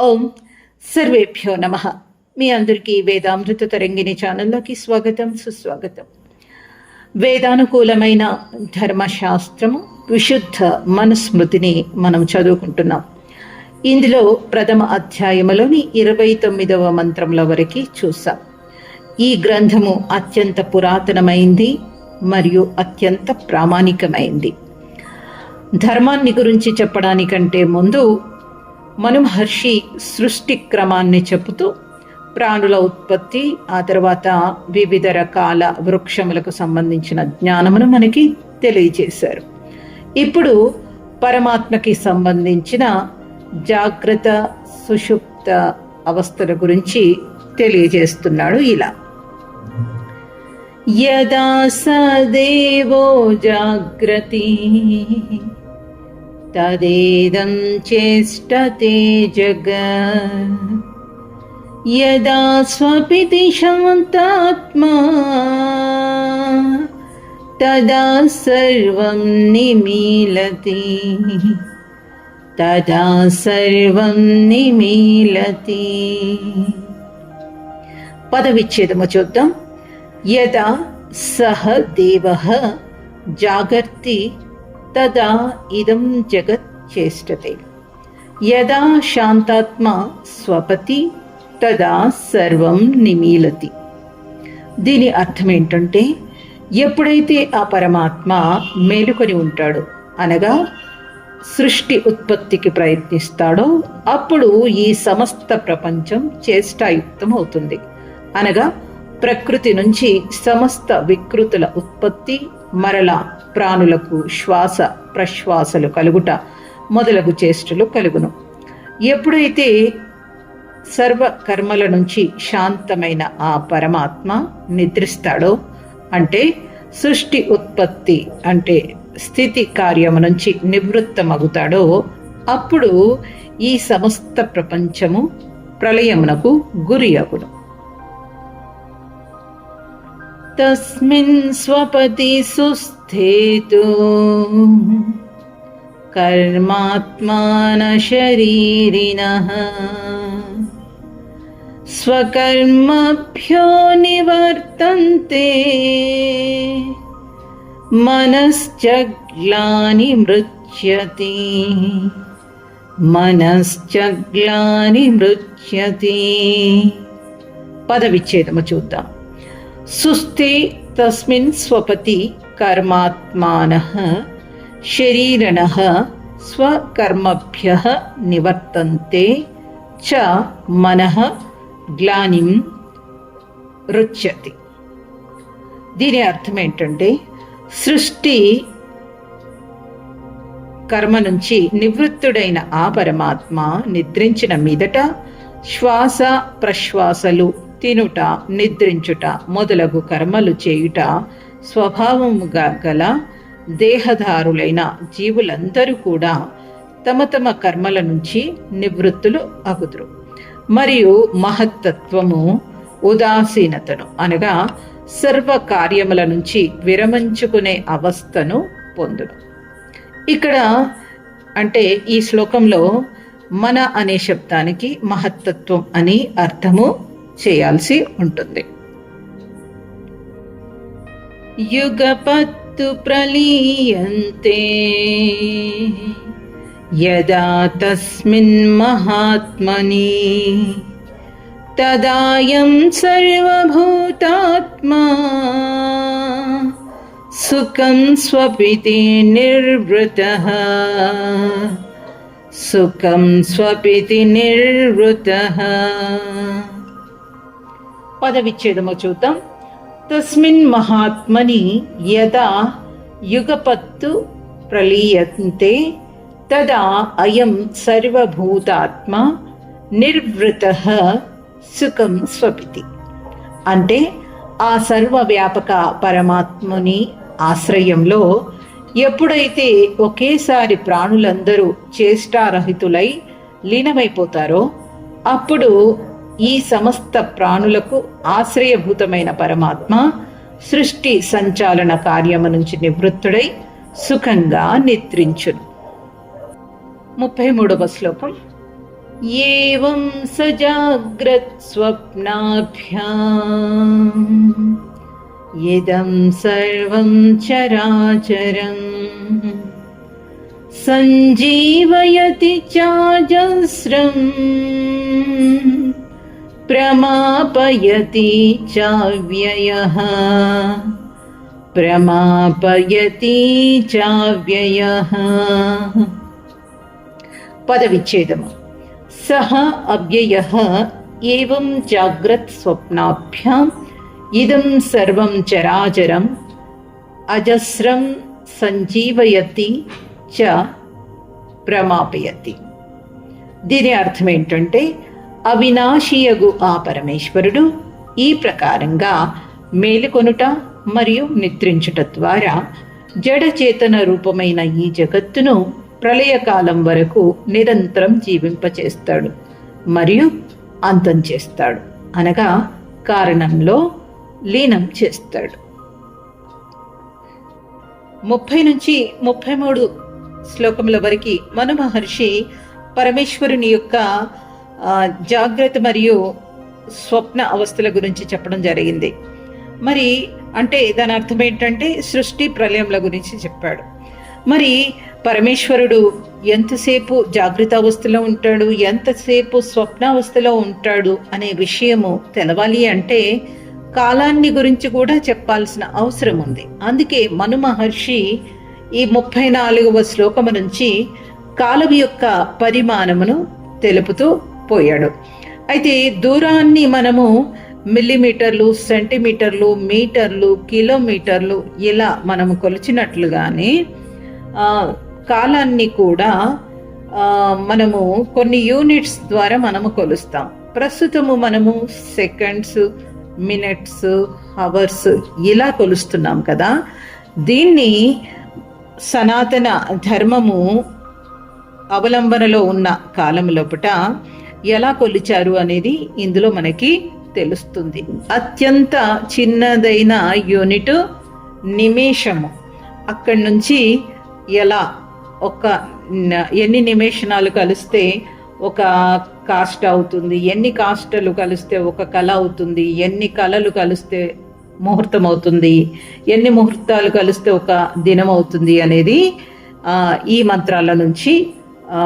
ఓం సర్వేభ్యో నమ. మీ అందరికీ వేదామృత తరంగిణి ఛానల్లోకి స్వాగతం సుస్వాగతం. వేదానుకూలమైన ధర్మశాస్త్రము విశుద్ధ మనుస్మృతిని మనం చదువుకుంటున్నాం. ఇందులో ప్రథమ అధ్యాయములోని ఇరవై తొమ్మిదవ మంత్రముల వరకు చూసాం. ఈ గ్రంథము అత్యంత పురాతనమైంది మరియు అత్యంత ప్రామాణికమైంది. ధర్మాన్ని గురించి చెప్పడానికంటే ముందు మను మహర్షి సృష్టి క్రమాన్ని చెబుతూ ప్రాణుల ఉత్పత్తి ఆ తర్వాత వివిధ రకాల వృక్షములకు సంబంధించిన జ్ఞానమును మనకి తెలియజేశారు. ఇప్పుడు పరమాత్మకి సంబంధించిన జాగ్రత్త సుషుప్త అవస్థల గురించి తెలియజేస్తున్నాడు ఇలా. యదా సదేవో జాగ్రతి. తదేదం చేష్టతే జగ. యదా స్వపితి శాంతాత్మా తదా సర్వం నిమీలతి. తదా సర్వం నిమీలతి. పదవిచ్ఛేదము చూద్దాం. యదా సహ దేవ జాగర్తి తదా ఇదం జగత్ చేష్టతే. యదా శాంతాత్మ స్వపతి తదా సర్వం నిమీలతి. దీని అర్థం ఏంటంటే ఎప్పుడైతే ఆ పరమాత్మ మేలుకొని ఉంటాడో అనగా సృష్టి ఉత్పత్తికి ప్రయత్నిస్తాడో అప్పుడు ఈ సమస్త ప్రపంచం చేష్టాయుక్తం అవుతుంది అనగా ప్రకృతి నుంచి సమస్త వికృతుల ఉత్పత్తి మరలా ప్రాణులకు శ్వాస ప్రశ్వాసలు కలుగుట మొదలగు చేష్టలు కలుగును. ఎప్పుడైతే సర్వ కర్మల నుంచి శాంతమైన ఆ పరమాత్మ నిద్రిస్తాడో అంటే సృష్టి ఉత్పత్తి అంటే స్థితి కార్యము నుంచి నివృత్తమగుతాడో అప్పుడు ఈ సమస్త ప్రపంచము ప్రళయమునకు గురి అగును. తస్మిన్ స్వపతి సుస్ కర్మాత్మాన శరీరిణ స్వకర్మభ్యో నివర్తంతే. మనశ్చగ్లాని మృచ్యతి. మనశ్చగ్లాని మృచ్యతి. పదవిచ్ఛేదము చూద్దాం. సుస్థే తస్మిన్ స్వపతి కర్మాత్మాన శరీరణ స్వకర్మభ్య నివర్తంతే చ మన గ్లానిం రుచ్యతి దీని అర్థం ఏంటంటే సృష్టి కర్మ నుంచి నివృత్తుడైన ఆ పరమాత్మ నిద్రించిన మీదట శ్వాస ప్రశ్వాసలు తినుట నిద్రించుట మొదలగు కర్మలు చేయుట స్వభావముగా గల దేహదారులైన జీవులందరూ కూడా తమ తమ కర్మల నుంచి నివృత్తులు అగుదురు. మరియు మహత్తత్వము ఉదాసీనతను అనగా సర్వ కార్యముల నుంచి విరమించుకునే అవస్థను పొందును. ఇక్కడ అంటే ఈ శ్లోకంలో మన అనే శబ్దానికి మహత్తత్వం అని అర్థము చేయాల్సి ఉంటుంది. యుగపత్తు ప్రలీయంతే యదా తస్మిన్ మహాత్మని. తదాయం సర్వభూతాత్మా. సుఖం స్వపితి నిర్వృత. సుఖం స్వపితి నిర్వృత. పదవిచ్ఛేదము చూద్దాం తస్మిన్ మహాత్మని యదా యుగపత్తు ప్రలీయంతే తదా అయం సర్వభూతాత్మ నిర్వృత సుఖం స్వపితి. అంటే ఆ సర్వవ్యాపక పరమాత్ముని ఆశ్రయంలో ఎప్పుడైతే ఒకేసారి ప్రాణులందరూ చేష్టారహితులై లీనమైపోతారో అప్పుడు ఈ సమస్త ప్రాణులకు ఆశ్రయభూతమైన పరమాత్మ సృష్టి సంచాలన కార్యము నుంచి నివృత్తుడై సుఖంగా నిద్రించును. ముప్పై మూడవ శ్లోకం. ఏం సజాగ్రత్ స్వప్నాభ్యాదం సర్వం చరాచరం సంజీవయతి చాజస్రం प्रमापयति चाव्ययः ప్రమాపయతి చావ్యయ పదవిచ్ఛేదము సహ అవ్యయ ఏం జాగ్రత్ స్వప్నాభ్యాం ఇదం సర్వం చరాచరం అజస్రం సంజీవయతి చ ప్రమాపయతి దీని అర్థం ఏంటంటే అవినాశియగు ఆ పరమేశ్వరుడు ఈ ప్రకారంగా మేలుకొనుట మరియు నిద్రించుట ద్వారా జడచేతన రూపమైన ఈ జగత్తును ప్రళయకాలం వరకు నిరంతరం జీవింపచేస్తాడు మరియు అంతం చేస్తాడు. అనగా కారణంలో లీనం చేస్తాడు. ముప్పై నుంచి ముప్పై మూడు శ్లోకముల వరకు మను మహర్షి పరమేశ్వరుని యొక్క జాగ్రత్త మరియు స్వప్న అవస్థల గురించి చెప్పడం జరిగింది. మరి అంటే దాని అర్థం ఏంటంటే సృష్టి ప్రళయంల గురించి చెప్పాడు. మరి పరమేశ్వరుడు ఎంతసేపు జాగ్రత్త అవస్థలో ఉంటాడు ఎంతసేపు స్వప్నావస్థలో ఉంటాడు అనే విషయము తెలవాలి అంటే కాలాన్ని గురించి కూడా చెప్పాల్సిన అవసరం ఉంది. అందుకే మను మహర్షి ఈ ముప్పై నాలుగవ శ్లోకము నుంచి కాలం యొక్క పరిమాణమును తెలుపుతూ పోయాడు. అయితే దూరాన్ని మనము మిల్లీమీటర్లు సెంటీమీటర్లు మీటర్లు కిలోమీటర్లు ఇలా మనము కొలిచినట్లుగానే కాలాన్ని కూడా మనము కొన్ని యూనిట్స్ ద్వారా మనము కొలుస్తాం. ప్రస్తుతము మనము సెకండ్స్ మినిట్స్ అవర్స్ ఇలా కొలుస్తున్నాం కదా. దీన్ని సనాతన ధర్మము అవలంబనలో ఉన్న కాలం లోపట ఎలా కొలిచారు అనేది ఇందులో మనకి తెలుస్తుంది. అత్యంత చిన్నదైన యూనిట్ నిమేషము. అక్కడి నుంచి ఎలా ఒక ఎన్ని నిమేషణాలు కలిస్తే ఒక కాస్ట్ అవుతుంది ఎన్ని కాస్టలు కలిస్తే ఒక కళ అవుతుంది ఎన్ని కళలు కలిస్తే ముహూర్తం అవుతుంది ఎన్ని ముహూర్తాలు కలిస్తే ఒక దినం అవుతుంది అనేది ఈ మంత్రాల నుంచి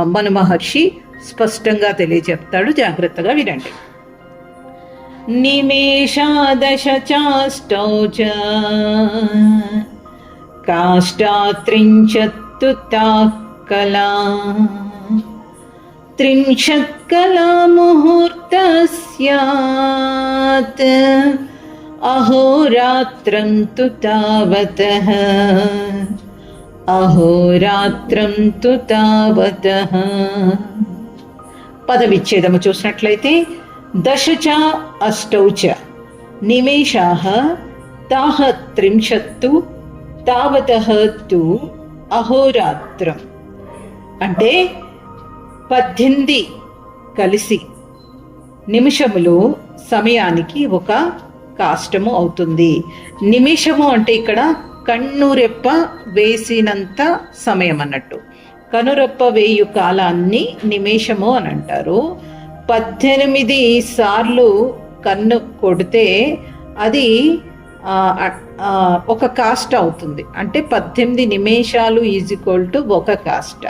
మను మహర్షి స్పష్టంగా తెలియచెప్తాడు జాగ్రత్తగా వినండి निमेषादश चाष्टौ च काष्ठात्रिंशत्तु ताः कला त्रिंशत्कला मुहूर्तः स्यात् अहोरात्रं तु तावतः అహోరాత్రం తు తావతః పదవిచ్ఛేదము చూసినట్లయితే దశచ అష్టౌచ నిమేషాహ తాహ త్రింశత్తు తావత తు అహోరాత్రం. అంటే పద్దెనిమిది కలిసి నిమిషములు సమయానికి ఒక కాష్టము అవుతుంది. నిమిషము అంటే ఇక్కడ కన్నురెప్ప వేసినంత సమయం అన్నట్టు కనురెప్ప వేయు కాలాన్ని నిమిషము అని అంటారు. పద్దెనిమిది సార్లు కన్ను కొడితే అది ఒక కాస్ట్ అవుతుంది. అంటే పద్దెనిమిది నిమిషాలు ఈజ్ ఈక్వల్ టు ఒక కాస్ట.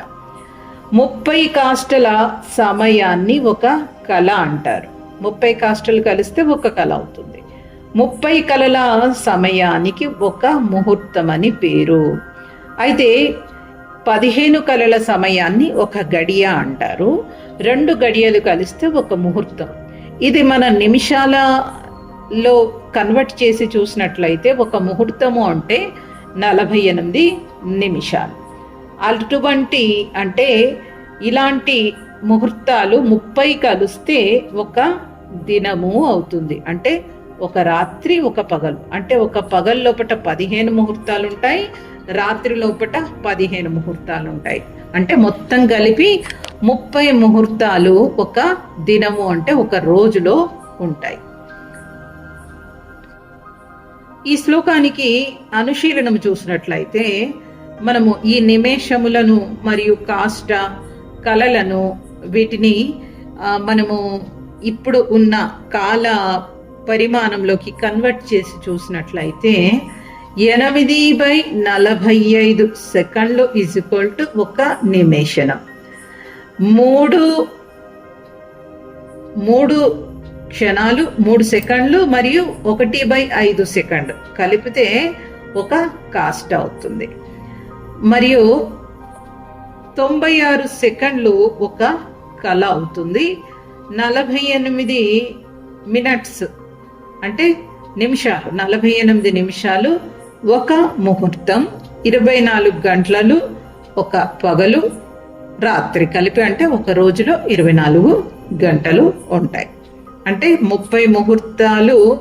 ముప్పై కాస్టల సమయాన్ని ఒక కళ అంటారు. ముప్పై కాస్టలు కలిస్తే ఒక కళ అవుతుంది. ముప్పై కళల సమయానికి ఒక ముహూర్తం అని పేరు. అయితే పదిహేను కలల సమయాన్ని ఒక గడియ అంటారు. రెండు గడియలు కలిస్తే ఒక ముహూర్తం. ఇది మన నిమిషాలలో కన్వర్ట్ చేసి చూసినట్లయితే ఒక ముహూర్తము అంటే నలభై ఎనిమిది నిమిషాలు. అటువంటి అంటే ఇలాంటి ముహూర్తాలు ముప్పై కలిస్తే ఒక దినము అవుతుంది. అంటే ఒక రాత్రి ఒక పగలు. అంటే ఒక పగల్ లోపల పదిహేను ముహూర్తాలు ఉంటాయి రాత్రి లోపల పదిహేను ముహూర్తాలు ఉంటాయి అంటే మొత్తం కలిపి ముప్పై ముహూర్తాలు ఒక దినము అంటే ఒక రోజులో ఉంటాయి. ఈ శ్లోకానికి అనుశీలనం చూసినట్లయితే మనము ఈ నిమేషములను మరియు కాష్ట కళలను వీటిని మనము ఇప్పుడు ఉన్న కాల పరిమాణంలోకి కన్వర్ట్ చేసి చూసినట్లయితే ఎనిమిది బై నలభై ఐదు సెకండ్లు ఈజ్ ఈక్వల్ టు ఒక నిమేషనం. మూడు మూడు క్షణాలు మూడు సెకండ్లు మరియు ఒకటి బై ఐదు సెకండ్ కలిపితే ఒక కాస్ట్ అవుతుంది. మరియు తొంభై ఆరు సెకండ్లు ఒక కళ అవుతుంది. నలభై ఎనిమిది మినిట్స్ అంటే నిమిషాలు నలభై ఎనిమిది నిమిషాలు ఒక ముహూర్తం ఇరవై నాలుగు గంటలు ఒక పగలు రాత్రి కలిపి అంటే ఒక రోజులో ఇరవై నాలుగు గంటలు ఉంటాయి. అంటే ముప్పై ముహూర్తాలు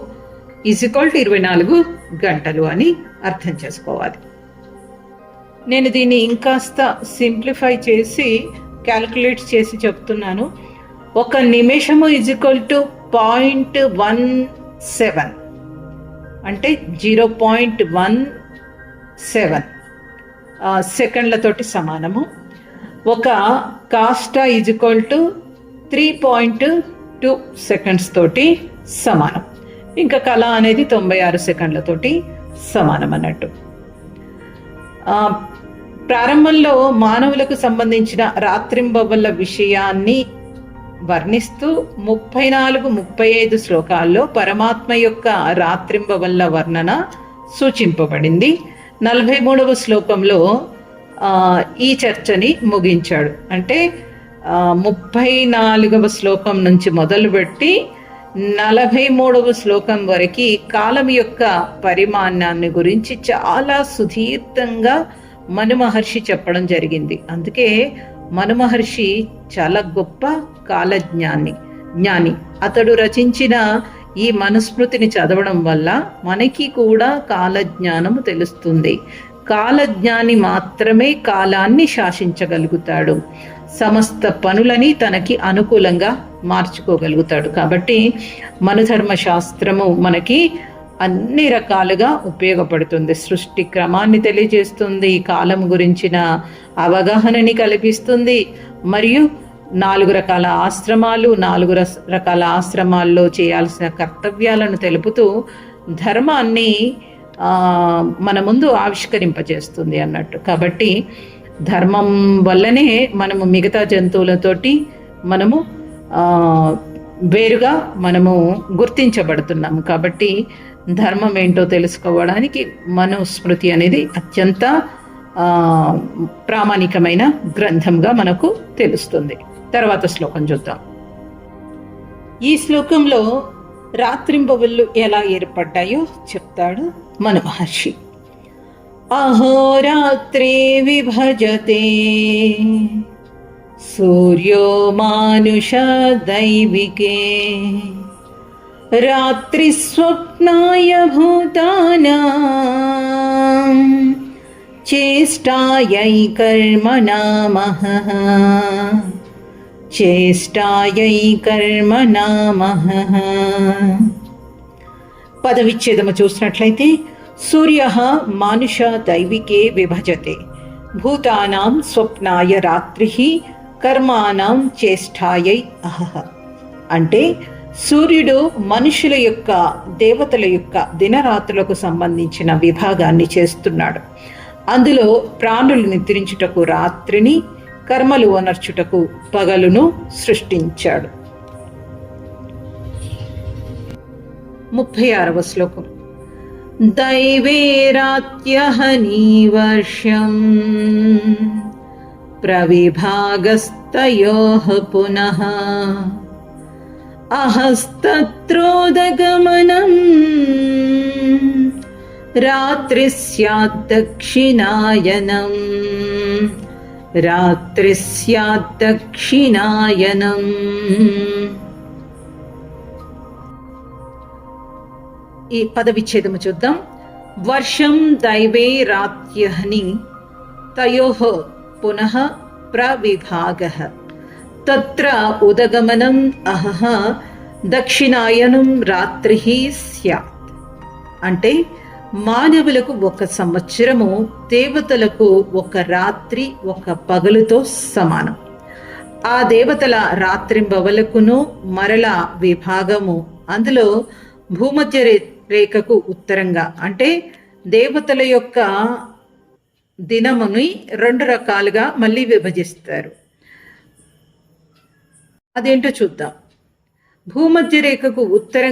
ఈజ్వల్ టు ఇరవై నాలుగు గంటలు అని అర్థం చేసుకోవాలి. నేను దీన్ని ఇంకాస్త సింప్లిఫై చేసి క్యాలిక్యులేట్ చేసి చెప్తున్నాను. ఒక నిమిషము is equal to point one seven. అంటే జీరో పాయింట్ వన్ సెవెన్. సెకండ్లతోటి సమానము. ఒక కాస్టా is equal to three point two seconds తోటి సమానం. ఇంకా కళ అనేది తొంభై ఆరు సెకండ్లతోటి సమానం అన్నట్టు. ప్రారంభంలో మానవులకు సంబంధించిన రాత్రింబవళ్ళ విషయాన్ని వర్ణిస్తూ ముప్పై నాలుగు ముప్పై ఐదు శ్లోకాల్లో పరమాత్మ యొక్క రాత్రింబవళ్ళ వర్ణన సూచింపబడింది. నలభై మూడవ శ్లోకంలో ఈ చర్చని ముగించాడు. అంటే ముప్పై నాలుగవ శ్లోకం నుంచి మొదలుపెట్టి నలభై మూడవ శ్లోకం వరకు కాలం యొక్క పరిమాణాన్ని గురించి చాలా సుదీర్ఘంగా మను మహర్షి చెప్పడం జరిగింది. అందుకే మనుమహర్షి చాలా గొప్ప కాలజ్ఞాని జ్ఞాని. అతడు రచించిన ఈ మనుస్మృతిని చదవడం వల్ల మనకి కూడా కాలజ్ఞానము తెలుస్తుంది. కాలజ్ఞాని మాత్రమే కాలాన్ని శాసించగలుగుతాడు. సమస్త పనులని తనకి అనుకూలంగా మార్చుకోగలుగుతాడు. కాబట్టి మనుధర్మ శాస్త్రము మనకి అన్ని రకాలుగా ఉపయోగపడుతుంది. సృష్టి క్రమాన్ని తెలియజేస్తుంది. కాలం గురించిన అవగాహనని కల్పిస్తుంది. మరియు నాలుగు రకాల ఆశ్రమాలు నాలుగు రకాల ఆశ్రమాల్లో చేయాల్సిన కర్తవ్యాలను తెలుపుతూ ధర్మాన్ని మన ముందు ఆవిష్కరింపజేస్తుంది అన్నట్టు. కాబట్టి ధర్మం వల్లనే మనము మిగతా జంతువులతోటి మనము వేరుగా మనము గుర్తించబడుతున్నాము. కాబట్టి ధర్మం ఏంటో తెలుసుకోవడానికి మనుస్మృతి అనేది అత్యంత ప్రామాణికమైన గ్రంథంగా మనకు తెలుస్తుంది. తర్వాత శ్లోకం చూద్దాం. ఈ శ్లోకంలో రాత్రింబవళ్ళు ఎలా ఏర్పడ్డాయో చెప్తాడు మన మహర్షి అహోరాత్రే విభజతే సూర్యో మానుష దైవికే. రాత్రిస్వప్నాయ భూతానా చేష్టాయై కర్మణామః చేష్టాయై కర్మణామః పదవిచ్ఛేదము చూసినట్లయితే సూర్య మానుష దైవికే విభజతే. భూతానాం స్వప్నాయ రాత్రి కర్మానాం చేష్టాయై అహ. అంటే సూర్యుడు మనుషుల యొక్క దేవతల యొక్క దినరాత్రులకు సంబంధించిన విభాగాన్ని చేస్తున్నాడు. అందులో ప్రాణులు నిద్రించుటకు రాత్రిని కర్మలు అనర్చుటకు పగలును సృష్టించాడు. ముప్పై ఆరవ శ్లోకం. దైవేరాత్యహనీ వర్షం ప్రవిభాగస్తయో పునః అహస్తత్రోదగమనం. రాత్రి దక్షిణాయనం రాత్రి దక్షిణాయనం ఈ పదవిచ్ఛేదము చూద్దాం. వర్షం దైవే రాత్యహని తయో పునః ప్రవిభాగ. తత్ర ఉదగమనం అహహ దక్షిణాయనం రాత్రి స్యాత్ అంటే మానవులకు ఒక సంవత్సరము దేవతలకు ఒక రాత్రి ఒక పగలుతో సమానం. ఆ దేవతల రాత్రింబవలకును మరల విభాగము. అందులో భూమధ్య రేఖకు ఉత్తరంగా అంటే దేవతల యొక్క దినముని రెండు రకాలుగా మళ్ళీ విభజిస్తారు. అదేంటో చూద్దాం. భూమధ్య రేఖకు ఉత్తరం